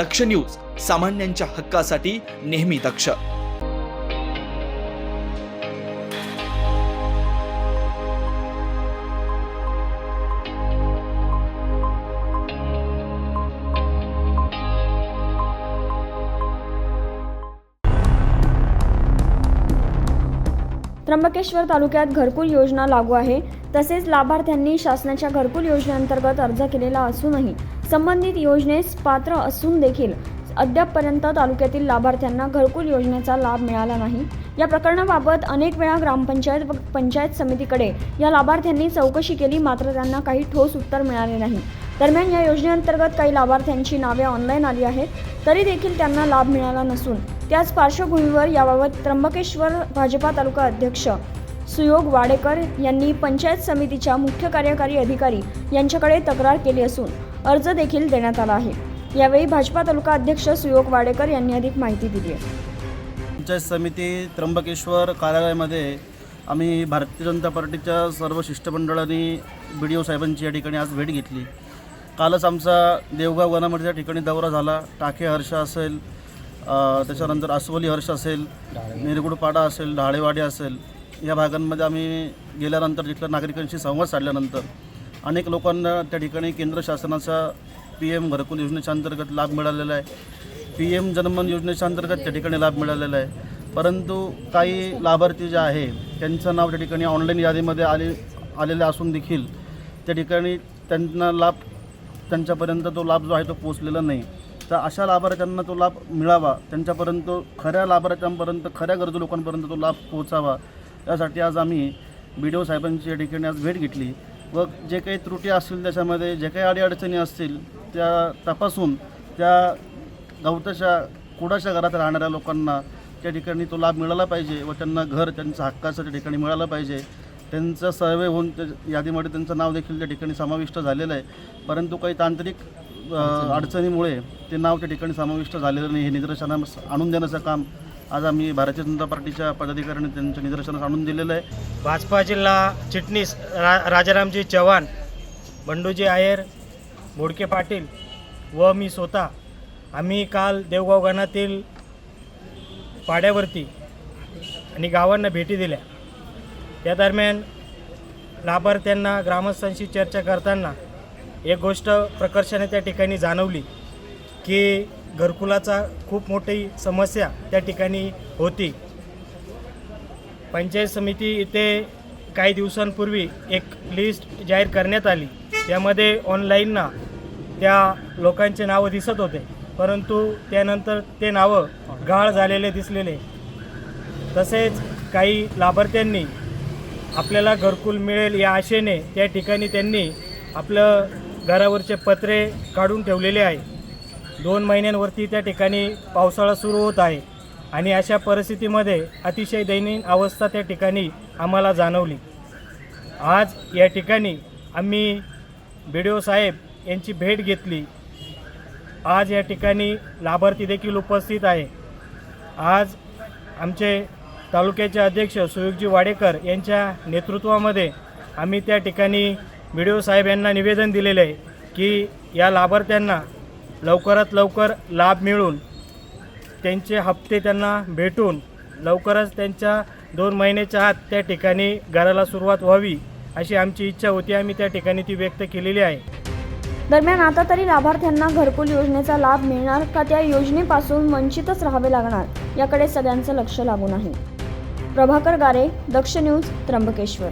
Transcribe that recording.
दक्ष news सामान्यांच्या हक्कासाठी नेहमी दक्ष. त्र्यंबकेश्वर तालुक्यात घरकुल योजना लागू आहे. तसेच लाभार्थ्यांनी शासनाच्या घरकुल योजनेअंतर्गत अर्ज केलेला असूनही संबंधित योजनेस पात्र असून देखील अद्यापपर्यंत तालुक्यातील लाभार्थ्यांना घरकुल योजनेचा लाभ मिळाला नाही. या प्रकरणाबाबत अनेक वेळा ग्रामपंचायत व पंचायत समितीकडे या लाभार्थ्यांनी चौकशी केली मात्र त्यांना काही ठोस उत्तर मिळाले नाही. दरम्यान या योजनेअंतर्गत काही लाभार्थ्यांची नावे ऑनलाईन आली आहेत तरी देखील त्यांना लाभ मिळाला नसून त्याच पार्श्वभूमीवर याबाबत त्र्यंबकेश्वर भाजपा तालुका अध्यक्ष सुयोग वाडेकर यांनी पंचायत समितीच्या मुख्य कार्यकारी अधिकारी यांच्याकडे तक्रार केली असून अर्ज देखील देण्यात आला आहे. यावेळी भाजपा तालुका अध्यक्ष सुयोग वाडेकर यांनी अधिक माहिती दिली आहे. पंचायत समिती त्र्यंबकेश्वर कार्यालयामध्ये आम्ही भारतीय जनता पार्टीच्या सर्व शिष्टमंडळांनी बी डी ओ साहेबांची या ठिकाणी आज भेट घेतली. कालच आमचा देवगाव वनामध्ये त्या ठिकाणी दौरा झाला. टाके हर्ष असेल त्याच्यानंतर अस्वली हर्ष असेल निरगुडपाडा असेल ढाळेवाडी असेल या भागांमध्ये आम्ही गेल्यानंतर तिथल्या नागरिकांशी संवाद साधल्यानंतर अनेक लोकांना त्या ठिकाणी केंद्र शासनाचा पी एम घरकुल योजनेच्या अंतर्गत लाभ मिळालेला आहे. पी एम जनमन योजनेच्या अंतर्गत त्या ठिकाणी लाभ मिळालेला आहे. परंतु काही लाभार्थी जे आहे त्यांचं नाव त्या ठिकाणी ऑनलाईन यादीमध्ये आले आलेलं असून देखील त्या ठिकाणी त्यांना लाभ त्यांच्यापर्यंत तो लाभ जो आहे तो पोचलेला नाही. तर अशा लाभार्थ्यांना तो लाभ मिळावा त्यांच्यापर्यंत खऱ्या लाभार्थ्यांपर्यंत खऱ्या गरजू लोकांपर्यंत तो लाभ पोचावा यासाठी आज आम्ही बी डी ओ साहेबांची या ठिकाणी आज भेट घेतली. व जे काही त्रुटी असतील त्याच्यामध्ये जे काही अडीअडचणी असतील त्या तपासून त्या गवताच्या कुडाच्या घरात राहणाऱ्या लोकांना त्या ठिकाणी तो लाभ मिळाला पाहिजे व त्यांना घर त्यांचं हक्काचं त्या ठिकाणी मिळालं पाहिजे. त्यांचा सर्वे होऊन त्या यादीमध्ये त्यांचं नाव देखील त्या ठिकाणी समाविष्ट झालेलं आहे. परंतु काही तांत्रिक अडचणीमुळे ते नाव त्या ठिकाणी समाविष्ट झालेलं नाही. हे निदर्शनास आणून देण्याचं काम आज आम्ही भारतीय जनता पार्टीच्या पदाधिकाऱ्यांनी त्यांच्या निदर्शनास आणून दिलेलं आहे. भाजपा जिल्हा चिटणीस रा राजारामजी चव्हाण बंडूजी आयर मोडके पाटील व मी स्वतः आम्ही काल देवगाव गणातील पाड्यावरती आणि गावांना भेटी दिल्या. त्या दरम्यान लाभार्थ्यांना ग्रामस्थांशी चर्चा करताना एक गोष्ट प्रकर्षाने त्या ठिकाणी जाणवली की घरकुलाचा खूप मोठी समस्या त्या ठिकाणी होती. पंचायत समिती इथे काही दिवसांपूर्वी एक लिस्ट जाहीर करण्यात आली. त्यामध्ये ऑनलाईनना त्या लोकांचे नावं दिसत होते. परंतु त्यानंतर ते नावं गाळ झालेले दिसलेले. तसेच काही लाभार्थ्यांनी आपल्याला घरकुल मिळेल या आशेने त्या ठिकाणी त्यांनी आपलं घरावरचे पत्रे काढून ठेवलेले आहे. दोन महिन्यांवरती त्या ठिकाणी पावसाळा सुरू होत आहे. आणि अशा परिस्थितीमध्ये अतिशय दयनीय अवस्था त्या ठिकाणी आम्हाला जाणवली. आज या ठिकाणी आम्ही बी डी ओ साहेब यांची भेट घेतली. आज या ठिकाणी लाभार्थी देखील उपस्थित आहे. आज आमचे तालुक्याचे अध्यक्ष सुयोगजी वाडेकर यांच्या नेतृत्वामध्ये आम्ही त्या ठिकाणी बी डी ओ साहेब यांना निवेदन दिलेलं आहे की या लाभार्थ्यांना लवकरात लवकर लाभ मिळून त्यांचे हप्ते त्यांना भेटून लवकरच त्यांच्या दोन महिन्याच्या आत त्या ठिकाणी घराला सुरुवात व्हावी अशी आमची इच्छा होती. आम्ही त्या ठिकाणी ती व्यक्त केलेली आहे. दरम्यान आता तरी लाभार्थ्यांना घरकुल योजनेचा लाभ मिळणार का त्या योजनेपासून वंचितच राहावे लागणार? याकडे सगळ्यांचं लक्ष लागून आहे. प्रभाकर गारे दक्ष न्यूज त्र्यंबकेश्वर.